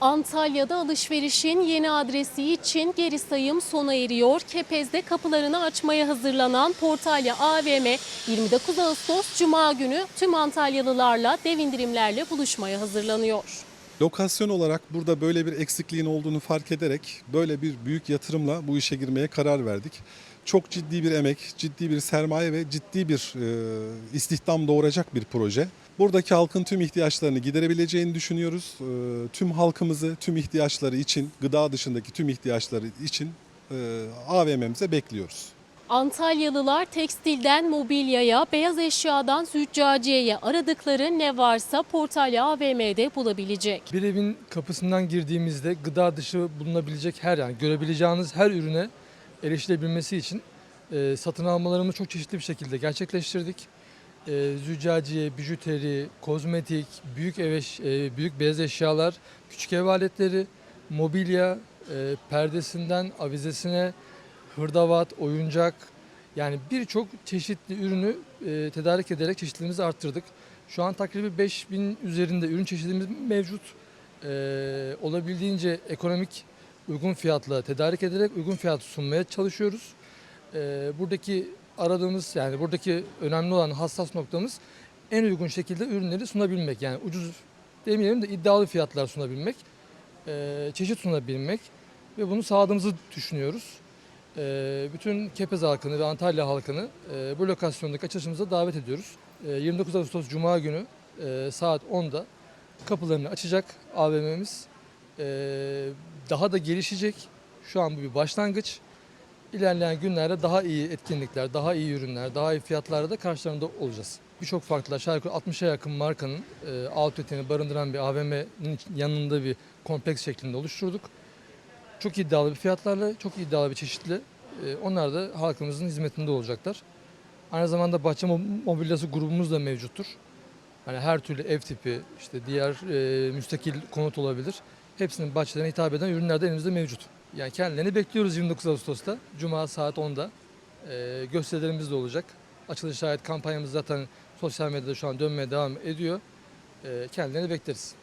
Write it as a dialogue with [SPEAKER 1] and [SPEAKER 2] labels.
[SPEAKER 1] Antalya'da alışverişin yeni adresi için geri sayım sona eriyor. Kepez'de kapılarını açmaya hazırlanan Portalya AVM 29 Ağustos Cuma günü tüm Antalyalılarla dev indirimlerle buluşmaya hazırlanıyor.
[SPEAKER 2] Lokasyon olarak burada böyle bir eksikliğin olduğunu fark ederek böyle bir büyük yatırımla bu işe girmeye karar verdik. Çok ciddi bir emek, ciddi bir sermaye ve ciddi bir e, istihdam doğuracak bir proje. Buradaki halkın tüm ihtiyaçlarını giderebileceğini düşünüyoruz. E, tüm halkımızı tüm ihtiyaçları için, gıda dışındaki tüm ihtiyaçları için e, AVM'mize bekliyoruz.
[SPEAKER 1] Antalyalılar tekstilden mobilyaya, beyaz eşyadan züccaciyeye aradıkları ne varsa Portalya AVM'de bulabilecek.
[SPEAKER 3] Bir evin kapısından girdiğimizde gıda dışı bulunabilecek her yani görebileceğiniz her ürüne erişilebilmesi için e, satın almalarımızı çok çeşitli bir şekilde gerçekleştirdik. E, züccaciye, bijuteri, kozmetik, büyük ev eş- e, büyük beyaz eşyalar, küçük ev aletleri, mobilya, e, perdesinden avizesine, hırdavat, oyuncak yani birçok çeşitli ürünü e, tedarik ederek çeşitliliğimizi arttırdık. Şu an takribi 5000 üzerinde ürün çeşidimiz mevcut. E, olabildiğince ekonomik uygun fiyatla tedarik ederek uygun fiyat sunmaya çalışıyoruz. E, buradaki aradığımız yani buradaki önemli olan hassas noktamız en uygun şekilde ürünleri sunabilmek. Yani ucuz demeyelim de iddialı fiyatlar sunabilmek, e, çeşit sunabilmek ve bunu sağladığımızı düşünüyoruz. E, bütün Kepez halkını ve Antalya halkını e, bu lokasyondaki açılışımıza davet ediyoruz. E, 29 Ağustos Cuma günü e, saat 10'da kapılarını açacak AVM'miz. E, daha da gelişecek. Şu an bu bir başlangıç. İlerleyen günlerde daha iyi etkinlikler, daha iyi ürünler, daha iyi fiyatlarla da karşılarında olacağız. Birçok farklı aşağı yukarı 60'a yakın markanın e, outletini barındıran bir AVM'nin yanında bir kompleks şeklinde oluşturduk. Çok iddialı bir fiyatlarla, çok iddialı bir çeşitli. e, onlar da halkımızın hizmetinde olacaklar. Aynı zamanda bahçe mo- mobilyası grubumuz da mevcuttur. Hani her türlü ev tipi, işte diğer e, müstakil konut olabilir. Hepsinin bahçelerine hitap eden ürünler de elimizde mevcut. Yani kendilerini bekliyoruz 29 Ağustos'ta. Cuma saat 10'da. E, gösterilerimiz de olacak. Açılış şahit kampanyamız zaten sosyal medyada şu an dönmeye devam ediyor. E, kendilerini bekleriz.